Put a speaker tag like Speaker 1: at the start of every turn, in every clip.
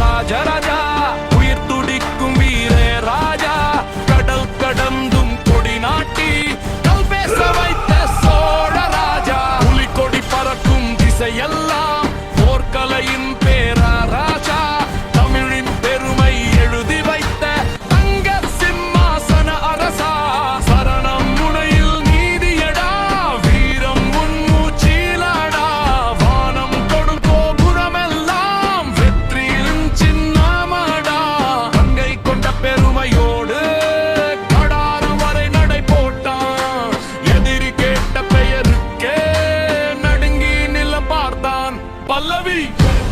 Speaker 1: Rajaraja I love you.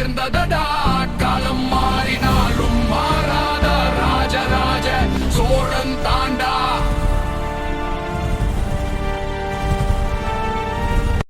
Speaker 1: சேர்ந்ததடா.